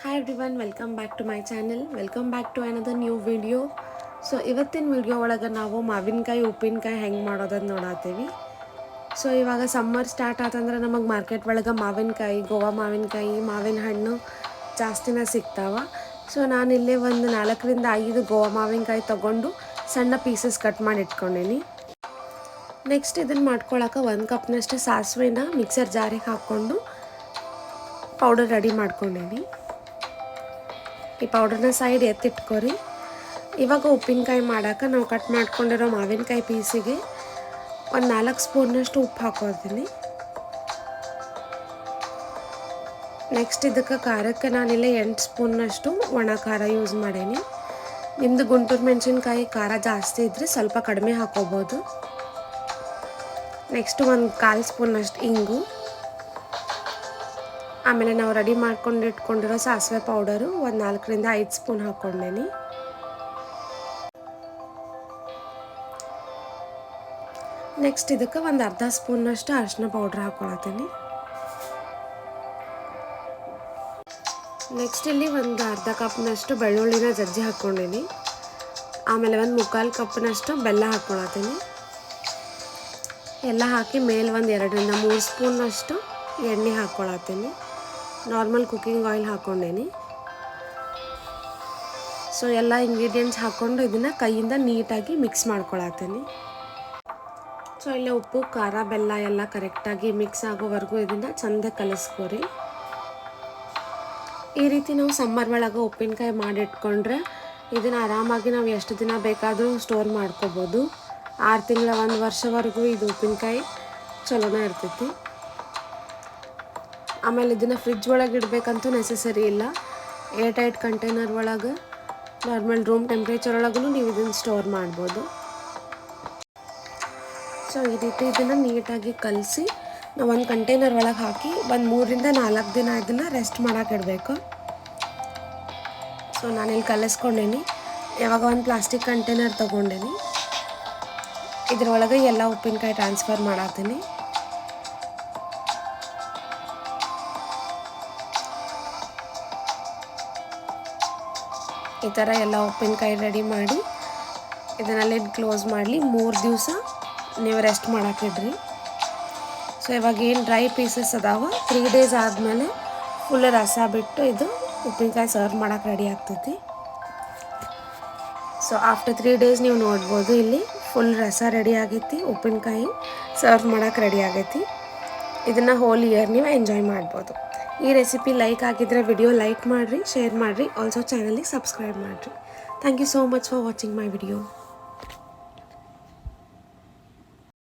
Hi everyone welcome back to my channel welcome back to another new video so ಇವತ್ತಿನ video ಒಳಗೆ ನಾವು ಮಾವಿನಕಾಯಿ, ಉಪ್ಪಿನಕಾಯಿ ಹೆಂಗೆ ಮಾಡೋದನ್ನು ನೋಡತ್ತೀವಿ ಸೊ ಇವಾಗ ಸಮ್ಮರ್ ಸ್ಟಾರ್ಟ್ ಆತಂದ್ರೆ ನಮಗೆ ಮಾರ್ಕೆಟ್ ಒಳಗೆ ಮಾವಿನಕಾಯಿ, ಗೋವಾ ಮಾವಿನಕಾಯಿ, ಮಾವಿನ ಹಣ್ಣು ಜಾಸ್ತಿನ ಸಿಗ್ತಾವ. ಸೊ ನಾನಿಲ್ಲೇ ಒಂದು ನಾಲ್ಕರಿಂದ ಐದು ಗೋವಾ ಮಾವಿನಕಾಯಿ ತೊಗೊಂಡು ಸಣ್ಣ ಪೀಸಸ್ ಕಟ್ ಮಾಡಿ ಇಟ್ಕೊಂಡೀನಿ. ನೆಕ್ಸ್ಟ್ ಇದನ್ನು ಮಾಡ್ಕೊಳಕ್ಕೆ ಒಂದು ಕಪ್ನಷ್ಟು ಸಾಸಿವೆನ ಮಿಕ್ಸರ್ ಜಾರಿಗೆ ಹಾಕ್ಕೊಂಡು ಪೌಡರ್ ರೆಡಿ ಮಾಡ್ಕೊಂಡೀನಿ. ಈ ಪೌಡರ್ನ ಸೈಡ್ ಎತ್ತಿಟ್ಕೊರಿ. ಇವಾಗ ಉಪ್ಪಿನಕಾಯಿ ಮಾಡೋಕೆ ನಾವು ಕಟ್ ಮಾಡ್ಕೊಂಡಿರೋ ಮಾವಿನಕಾಯಿ ಪೀಸಿಗೆ ಒಂದು ನಾಲ್ಕು ಸ್ಪೂನ್ನಷ್ಟು ಉಪ್ಪು ಹಾಕೋತೀನಿ. ನೆಕ್ಸ್ಟ್ ಇದಕ್ಕೆ ಖಾರಕ್ಕೆ ನಾನಿಲ್ಲ ಎಂಟು ಸ್ಪೂನ್ನಷ್ಟು ಒಣ ಖಾರ ಯೂಸ್ ಮಾಡೀನಿ. ನಿಮ್ಮದು ಗುಂಟೂರು ಮೆಣಸಿನ್ಕಾಯಿ ಖಾರ ಜಾಸ್ತಿ ಇದ್ದರೆ ಸ್ವಲ್ಪ ಕಡಿಮೆ ಹಾಕೋಬೋದು. ನೆಕ್ಸ್ಟ್ ಒಂದು ಕಾಲು ಸ್ಪೂನಷ್ಟು ಇಂಗು. ಆಮೇಲೆ ನಾವು ರೆಡಿ ಮಾಡ್ಕೊಂಡು ಇಟ್ಕೊಂಡಿರೋ ಸಾಸಿವೆ ಪೌಡರು ಒಂದು ನಾಲ್ಕರಿಂದ ಐದು ಸ್ಪೂನ್ ಹಾಕ್ಕೊಂಡೇನಿ. ನೆಕ್ಸ್ಟ್ ಇದಕ್ಕೆ ಒಂದು ಅರ್ಧ ಸ್ಪೂನಷ್ಟು ಅರಿಶಿನ ಪೌಡ್ರ್ ಹಾಕ್ಕೊಳತ್ತೀನಿ ನೆಕ್ಸ್ಟ್ ಇಲ್ಲಿ ಒಂದು ಅರ್ಧ ಕಪ್ನಷ್ಟು ಬೆಳ್ಳುಳ್ಳಿನ ಜಜ್ಜಿ ಹಾಕ್ಕೊಂಡೀನಿ. ಆಮೇಲೆ ಒಂದು ಮುಕ್ಕಾಲು ಕಪ್ನಷ್ಟು ಬೆಲ್ಲ ಹಾಕ್ಕೊಳತ್ತೀನಿ ಎಲ್ಲ ಹಾಕಿ ಮೇಲೆ ಒಂದು ಎರಡರಿಂದ ಮೂರು ಸ್ಪೂನಷ್ಟು ಎಣ್ಣೆ ಹಾಕ್ಕೊಳತ್ತೀನಿ ನಾರ್ಮಲ್ ಕುಕ್ಕಿಂಗ್ ಆಯಿಲ್ ಹಾಕ್ಕೊಂಡೇನಿ ಸೊ ಎಲ್ಲ ಇಂಗ್ರೀಡಿಯೆಂಟ್ಸ್ ಹಾಕ್ಕೊಂಡು ಇದನ್ನು ಕೈಯಿಂದ ನೀಟಾಗಿ ಮಿಕ್ಸ್ ಮಾಡ್ಕೊಳತ್ತೀನಿ ಸೊ ಇಲ್ಲೇ ಉಪ್ಪು, ಖಾರ, ಬೆಲ್ಲ ಎಲ್ಲ ಕರೆಕ್ಟಾಗಿ ಮಿಕ್ಸ್ ಆಗೋವರೆಗೂ ಇದನ್ನು ಚಂದ ಕಲಿಸ್ಕೊರಿ. ಈ ರೀತಿ ನಾವು ಸಮ್ಮರ್ ಒಳಗೆ ಉಪ್ಪಿನಕಾಯಿ ಮಾಡಿಟ್ಕೊಂಡ್ರೆ ಇದನ್ನು ಆರಾಮಾಗಿ ನಾವು ಎಷ್ಟು ದಿನ ಬೇಕಾದರೂ ಸ್ಟೋರ್ ಮಾಡ್ಕೋಬೋದು. ಆರು ತಿಂಗಳ ಒಂದು ವರ್ಷವರೆಗೂ ಇದು ಉಪ್ಪಿನಕಾಯಿ ಚಲೋನೇ ಇರ್ತೈತಿ. ಆಮೇಲೆ ಇದನ್ನು ಫ್ರಿಜ್ ಒಳಗೆ ಇಡಬೇಕಂತೂ ನೆಸೆಸರಿ ಇಲ್ಲ. ಏರ್ ಟೈಟ್ ಕಂಟೈನರ್ ಒಳಗೆ ನಾರ್ಮಲ್ ರೂಮ್ ಟೆಂಪ್ರೇಚರ್ ಒಳಗೂ ನೀವು ಇದನ್ನು ಸ್ಟೋರ್ ಮಾಡ್ಬೋದು. ಸೊ ಈ ರೀತಿ ಇದನ್ನು ನೀಟಾಗಿ ಕಲಸಿ, ನಾವು ಒಂದು ಕಂಟೈನರ್ ಒಳಗೆ ಹಾಕಿ ಒಂದು ಮೂರರಿಂದ ನಾಲ್ಕು ದಿನ ಇದನ್ನು ರೆಸ್ಟ್ ಮಾಡೋಕೆ ಇಡಬೇಕು. ಸೊ ನಾನಿಲ್ಲಿ ಕಲಿಸ್ಕೊಂಡೇನಿ. ಯಾವಾಗ ಒಂದು ಪ್ಲಾಸ್ಟಿಕ್ ಕಂಟೈನರ್ ತೊಗೊಂಡೇನಿ, ಇದರೊಳಗೆ ಎಲ್ಲ ಉಪ್ಪಿನಕಾಯಿ ಟ್ರಾನ್ಸ್ಫರ್ ಮಾಡತ್ತೀನಿ ಈ ಥರ ಎಲ್ಲ ಉಪ್ಪಿನಕಾಯಿ ರೆಡಿ ಮಾಡಿ ಇದನ್ನ ಲಿಡ್ ಕ್ಲೋಸ್ ಮಾಡಲಿ. ಮೂರು ದಿವಸ ನೀವು ರೆಸ್ಟ್ ಮಾಡೋಕ್ಕಿಡ್ರಿ ಸೊ ಇವಾಗ ಏನು ಡ್ರೈ ಪೀಸಸ್ ಅದಾವ? ತ್ರೀ ಡೇಸ್ ಆದಮೇಲೆ ಫುಲ್ ರಸ ಬಿಟ್ಟು ಇದು ಉಪ್ಪಿನಕಾಯಿ ಸರ್ವ್ ಮಾಡೋಕೆ ರೆಡಿ ಆಗ್ತೈತಿ. ಸೊ ಆಫ್ಟರ್ ತ್ರೀ ಡೇಸ್ ನೀವು ನೋಡ್ಬೋದು ಇಲ್ಲಿ ಫುಲ್ ರಸ ರೆಡಿ ಆಗೈತಿ, ಉಪ್ಪಿನಕಾಯಿ ಸರ್ವ್ ಮಾಡೋಕೆ ರೆಡಿ ಆಗೈತಿ. ಇದನ್ನು ಹೋಲ್ ಇಯರ್ ನೀವು ಎಂಜಾಯ್ ಮಾಡ್ಬೋದು. ಈ ರೆಸಿಪಿ ಲೈಕ್ ಆಗಿದ್ರೆ ವಿಡಿಯೋ ಲೈಕ್ ಮಾಡಿರಿ ಶೇರ್ ಮಾಡಿರಿ. ಆಲ್ಸೋ ಚಾನಲಿಗೆ ಸಬ್ಸ್ಕ್ರೈಬ್ ಮಾಡಿರಿ. Thank you so much for watching my video